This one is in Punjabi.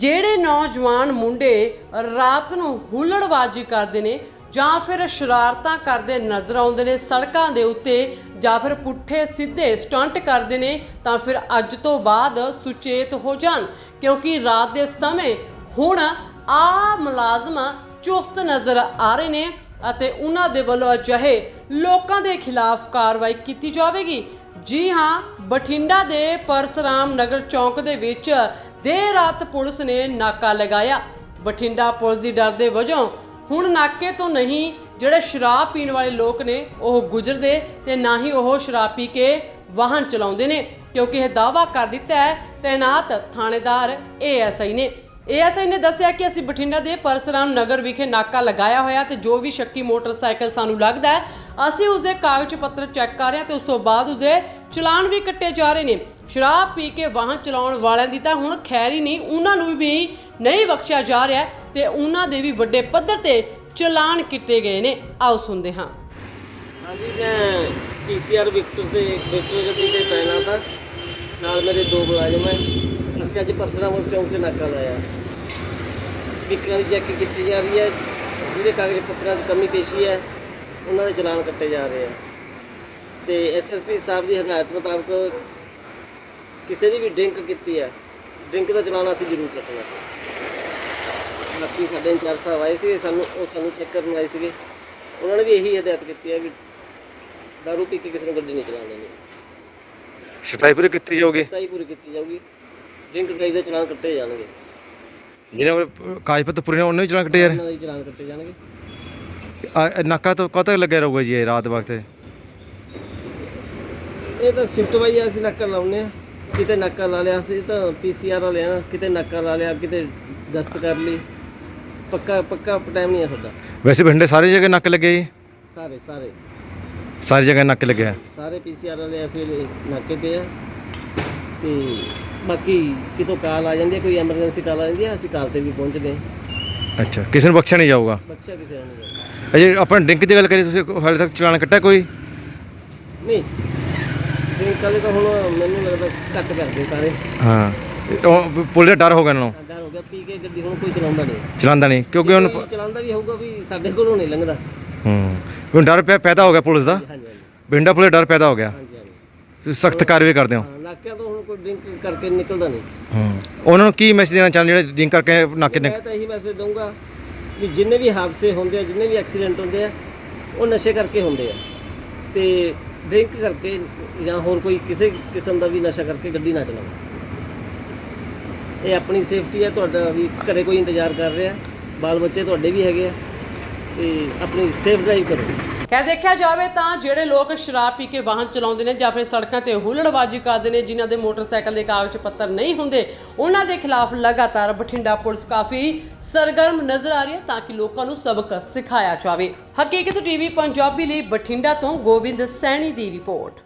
ਜਿਹੜੇ ਨੌਜਵਾਨ ਮੁੰਡੇ ਰਾਤ ਨੂੰ ਹੁੱਲੜਬਾਜ਼ੀ ਕਰਦੇ ਨੇ ਜਾਂ ਫਿਰ ਸ਼ਰਾਰਤਾਂ ਕਰਦੇ ਨਜ਼ਰ ਆਉਂਦੇ ਨੇ ਸੜਕਾਂ ਦੇ ਉੱਤੇ ਜਾਂ ਫਿਰ ਪੁੱਠੇ ਸਿੱਧੇ ਸਟੰਟ ਕਰਦੇ ਨੇ, ਤਾਂ ਫਿਰ ਅੱਜ ਤੋਂ ਬਾਅਦ ਸੁਚੇਤ ਹੋ ਜਾਣ। ਕਿਉਂਕਿ ਰਾਤ ਦੇ ਸਮੇਂ ਹੁਣ ਆ ਮੁਲਾਜ਼ਮ ਚੁਸਤ ਨਜ਼ਰ ਆ ਰਹੇ ਨੇ ਅਤੇ ਉਹਨਾਂ ਦੇ ਵੱਲੋਂ ਅਜਿਹੇ ਲੋਕਾਂ ਦੇ ਖਿਲਾਫ ਕਾਰਵਾਈ ਕੀਤੀ ਜਾਵੇਗੀ। ਜੀ ਹਾਂ, ਬਠਿੰਡਾ ਦੇ ਪਰਸਰਾਮ ਨਗਰ ਚੌਂਕ ਦੇ ਵਿੱਚ ਦੇਰ ਰਾਤ ਪੁਲਿਸ ਨੇ ਨਾਕਾ ਲਗਾਇਆ। ਬਠਿੰਡਾ ਪੁਲਿਸ ਦੀ ਡਰ ਦੇ ਵਜੋਂ ਹੁਣ ਨਾਕੇ ਤੋਂ ਨਹੀਂ, ਜਿਹੜੇ ਸ਼ਰਾਬ ਪੀਣ ਵਾਲੇ ਲੋਕ ਨੇ, ਉਹ ਗੁਜ਼ਰਦੇ ਤੇ ਨਾ ਹੀ ਉਹ ਸ਼ਰਾਬ ਪੀ ਕੇ ਵਾਹਨ ਚਲਾਉਂਦੇ ਨੇ, ਕਿਉਂਕਿ ਇਹ ਦਾਵਾ ਕਰ ਦਿੱਤਾ ਹੈ, ਤੈਨਾਤ ਥਾਣੇਦਾਰ ਏਐਸਆਈ ਨੇ। ਏਐਸਆਈ ਨੇ ਦੱਸਿਆ ਕਿ ਅਸੀਂ ਬਠਿੰਡਾ ਦੇ ਪਰਸਰਾਮ ਨਗਰ ਵਿਖੇ ਨਾਕਾ ਲਗਾਇਆ ਹੋਇਆ ਤੇ ਜੋ ਵੀ ਸ਼ੱਕੀ ਮੋਟਰਸਾਈਕਲ ਸਾਨੂੰ ਲੱਗਦਾ ਹੈ, ਅਸੀਂ ਉਸਦੇ ਕਾਗਜ਼ ਪੱਤਰ ਚੈੱਕ ਕਰ ਰਹੇ ਹਾਂ ਤੇ ਉਸ ਤੋਂ ਬਾਅਦ ਉਸਦੇ ਚਲਾਨ ਵੀ ਕੱਟੇ ਜਾ ਰਹੇ ਨੇ। ਸ਼ਰਾਬ ਪੀ ਕੇ ਵਾਹਨ ਚਲਾਉਣ ਵਾਲਿਆਂ ਦੀ ਤਾਂ ਹੁਣ ਖੈਰ ਹੀ ਨਹੀਂ, ਉਹਨਾਂ ਨੂੰ ਵੀ ਨਹੀਂ ਬਖਸ਼ਿਆ ਜਾ ਰਿਹਾ ਤੇ ਉਹਨਾਂ ਦੇ ਵੀ ਵੱਡੇ ਪੱਧਰ ਤੇ ਚਲਾਨ ਕੀਤੇ ਗਏ ਨੇ। ਆਓ ਸੁਣਦੇ ਹਾਂ। ਹਾਂਜੀ, ਮੈਂ ਪੀਸੀਆਰ ਵਿਕਟਰ ਦੇ, ਵਿਕਟਰ ਗੱਡੀ ਤੇ ਤਾਇਨਾਤ ਹਾਂ ਨਾਲ ਮੇਰੇ ਦੋ ਮੁਲਾਜ਼ਮ ਹੈ। ਅਸੀਂ ਅੱਜ ਪਰਸਰਾਮ ਚੌਂਕ 'ਚ ਨਾਕਾ ਲਾਇਆ। ਵਿਕਰਾਂ ਦੀ ਚੈਕਿੰਗ ਕੀਤੀ ਜਾ ਰਹੀ ਹੈ, ਜਿਹਦੇ ਕਾਗਜ਼ ਪੱਤਰਾਂ 'ਚ ਕਮੀ ਪੇਸ਼ੀ ਹੈ, ਉਹਨਾਂ ਦੇ ਚਲਾਨ ਕੱਟੇ ਜਾ ਰਹੇ ਆ ਤੇ ਐਸਐਸਪੀ ਸਾਹਿਬ ਦੀ ਹਦਾਇਤ ਮੁਤਾਬਕ ਕਿਸੇ ਦੀ ਵੀ ਡਰਿੰਕ ਕੀਤੀ ਹੈ ਡਰਿੰਕ ਦਾ ਚਲਾਨ ਅਸੀਂ ਜ਼ਰੂਰ ਕੱਟਣਾ ਬਾਕੀ ਸਾਡੇ ਇੰਚਾਰਜ ਸਾਹਿਬ ਆਏ ਸੀ ਸਾਨੂੰ ਉਹ ਸਾਨੂੰ ਚੈੱਕ ਕਰਨ ਆਏ ਸੀਗੇ। ਉਹਨਾਂ ਨੇ ਵੀ ਇਹੀ ਹਦਾਇਤ ਕੀਤੀ ਹੈ ਵੀ ਦਾਰੂ ਪੀ ਕੇ ਕਿਸੇ ਨੂੰ ਗੱਡੀ ਨਹੀਂ ਚਲਾਉਣ ਦੇਣੀ। ਸਫ਼ਾਈ ਪੂਰੀ ਕੀਤੀ ਜਾਊਗੀ? ਸਤਾਈ ਪੂਰੀ ਕੀਤੀ ਜਾਊਗੀ। ਡਰਿੰਕ ਡਰਾਈਵ ਦੇ ਚਲਾਨ ਕੱਟੇ ਜਾਣਗੇ। ਜਿਹਨਾਂ ਕੋਲ ਕਾਗਜ਼ ਪੱਤਰ ਪੂਰੇ ਨੇ ਉਹਨੇ ਵੀ ਚਲਾਨ ਕੱਟੇ ਯਾਰ ਉਹਨਾਂ ਦੇ ਚਲਾਨ ਕੱਟੇ ਜਾਣਗੇ। ਆ, ਨਾਕਾ ਤੋਂ ਕਦੋਂ ਤੱਕ ਲੱਗਿਆ ਰਹੂਗਾ ਜੀ ਇਹ ਰਾਤ ਵਕਤ? ਇਹ ਤਾਂ ਸ਼ਿਫਟ ਵਾਈ ਅਸੀਂ ਨਾਕਾ ਲਾਉਨੇ ਆ ਕਿਤੇ ਨਾਕਾ ਲਾ ਲਿਆ ਸੀ ਤਾਂ ਪੀਸੀਆਰ ਵਾਲੇ ਆ ਕਿਤੇ ਨਾਕਾ ਲਾ ਲਿਆ ਕਿਤੇ ਗਸ਼ਤ ਕਰ ਲਈ। ਪੱਕਾ ਪੱਕਾ ਟਾਈਮ ਨਹੀਂ ਹੈ ਸਾਡਾ ਵੈਸੇ ਬਠਿੰਡੇ ਸਾਰੀ ਜਗ੍ਹਾ ਨੱਕ ਲੱਗੇ ਜੀ? ਸਾਰੇ ਸਾਰੇ। ਸਾਰੀ ਜਗ੍ਹਾ ਨੱਕ ਲੱਗਿਆ ਸਾਰੇ ਪੀਸੀਆਰ ਵਾਲੇ ਇਸ ਵੇਲੇ ਨਾਕੇ ਤੇ ਆ। ਤੇ ਬਾਕੀ ਕਿਤੋਂ ਕਾਲ ਆ ਜਾਂਦੀ ਹੈ ਕੋਈ ਐਮਰਜੈਂਸੀ ਕਾਲ ਆ ਜਾਂਦੀ ਹੈ ਅਸੀਂ ਕਾਲ ਤੇ ਵੀ ਪਹੁੰਚਦੇ ਹਾਂ। ਅੱਛਾ ਕਿਸੇ ਨੂੰ ਬਖਸ਼ਿਆ ਨਹੀਂ ਜਾਊਗਾ? ਬਖਸ਼ਿਆ ਕਿਸੇ ਨੂੰ ਨਹੀਂ। ਅਜੇ ਆਪਾਂ ਡਰਿੰਕ ਦੀ ਗੱਲ ਕਰੀ ਤੁਸੀਂ ਹਾਲੇ ਤੱਕ ਚਲਾਨ ਕੱਟਿਆ ਕੋਈ? ਨਹੀਂ ਡਰਿੰਕ ਵਾਲੇ ਤਾਂ ਹੁਣ ਮੈਨੂੰ ਲੱਗਦਾ ਘੱਟ ਕਰਦੇ ਸਾਰੇ। ਹਾਂ ਉਹ ਪੁਲਿਸ ਦਾ ਡਰ ਹੋਗਾ ਇਹਨਾਂ ਨੂੰ ਡਰ ਹੋ ਗਿਆ ਪੀ ਕੇ ਗੱਡੀ ਹੁਣ ਕੋਈ ਚਲਾਉਂਦਾ ਨਹੀਂ। ਚਲਾਉਂਦਾ ਨਹੀਂ ਕਿਉਂਕਿ ਉਹਨੂੰ ਕੋਈ ਚਲਾਉਂਦਾ ਵੀ ਹੋਊਗਾ ਵੀ ਸਾਡੇ ਕੋਲੋਂ ਨਹੀਂ ਲੰਘਦਾ। ਹੂੰ ਕਿਉਂ ਡਰ ਪਿਆ ਪੈਦਾ ਹੋ ਗਿਆ ਪੁਲਿਸ ਦਾ। ਹਾਂਜੀ ਹਾਂਜੀ। ਬਠਿੰਡਾ ਪੁਲਿਸ ਦਾ ਡਰ ਪੈਦਾ ਹੋ ਗਿਆ। ਹਾਂਜੀ ਹਾਂਜੀ। ਤੁਸੀਂ ਸਖਤ ਕਾਰਵਾਈ ਕਰਦੇ ਹੋ। ਹਾਂ ਨਾਕਿਆਂ ਤੋਂ ਹੁਣ ਕੋਈ ਡਰਿੰਕ ਕਰਕੇ ਨਿਕਲਦਾ ਨਹੀਂ। ਹੂੰ ਉਹਨਾਂ ਨੂੰ ਕੀ ਮੈਸੇਜ ਦੇਣਾ ਚਾਹੁੰਦੇ ਜਿਹੜੇ ਡਰਿੰਕ ਕਰਕੇ ਨਾਕੇ ਮੈਂ ਤਾਂ ਇਹੀ ਮੈਸੇਜ ਦਊਂਗਾ ਵੀ ਜਿੰਨੇ ਵੀ ਹਾਦਸੇ ਹੁੰਦੇ ਆ ਜਿੰਨੇ ਵੀ ਐਕਸੀਡੈਂਟ ਹੁੰਦੇ ਆ ਉਹ ਨਸ਼ੇ ਕਰਕੇ ਹੁੰਦੇ ਆ। ਤੇ ਡਰਿੰਕ ਕਰਕੇ ਜਾਂ ਹੋਰ ਕੋਈ ਕਿਸੇ ਕਿਸਮ ਦਾ ਵੀ ਨਸ਼ਾ ਕਰਕੇ ਗੱਡੀ ਨਾ ਚਲਾਓ। ਇਹ ਆਪਣੀ ਸੇਫਟੀ ਹੈ, ਤੁਹਾਡਾ ਵੀ ਘਰੇ ਕੋਈ ਇੰਤਜ਼ਾਰ ਕਰ ਰਿਹਾ। ਬਾਲ ਬੱਚੇ ਤੁਹਾਡੇ ਵੀ ਹੈਗੇ ਆ ਤੇ ਆਪਣੀ ਸੇਫ ਡਰਾਈਵ ਕਰੋ। ਖੈਰ, ਦੇਖਿਆ ਜਾਵੇ ਤਾਂ ਜਿਹੜੇ ਲੋਕ ਸ਼ਰਾਬ ਪੀ ਕੇ ਵਾਹਨ ਚਲਾਉਂਦੇ ਨੇ ਜਾਂ ਫਿਰ ਸੜਕਾਂ ਤੇ ਹੁੱਲੜਬਾਜ਼ੀ ਕਰਦੇ ਨੇ, ਜਿਨ੍ਹਾਂ ਦੇ ਮੋਟਰਸਾਈਕਲ ਦੇ ਕਾਗਜ਼ ਪੱਤਰ ਨਹੀਂ ਹੁੰਦੇ, ਉਹਨਾਂ ਦੇ ਖਿਲਾਫ ਲਗਾਤਾਰ ਬਠਿੰਡਾ ਪੁਲਿਸ ਕਾਫੀ ਸਰਗਰਮ ਨਜ਼ਰ ਆ ਰਹੀ ਹੈ ਤਾਂ ਕਿ ਲੋਕਾਂ ਨੂੰ ਸਬਕ ਸਿਖਾਇਆ ਜਾਵੇ। ਹਕੀਕਤ ਟੀਵੀ ਪੰਜਾਬੀ ਲਈ ਬਠਿੰਡਾ ਤੋਂ ਗੋਬਿੰਦ ਸੈਣੀ ਦੀ ਰਿਪੋਰਟ।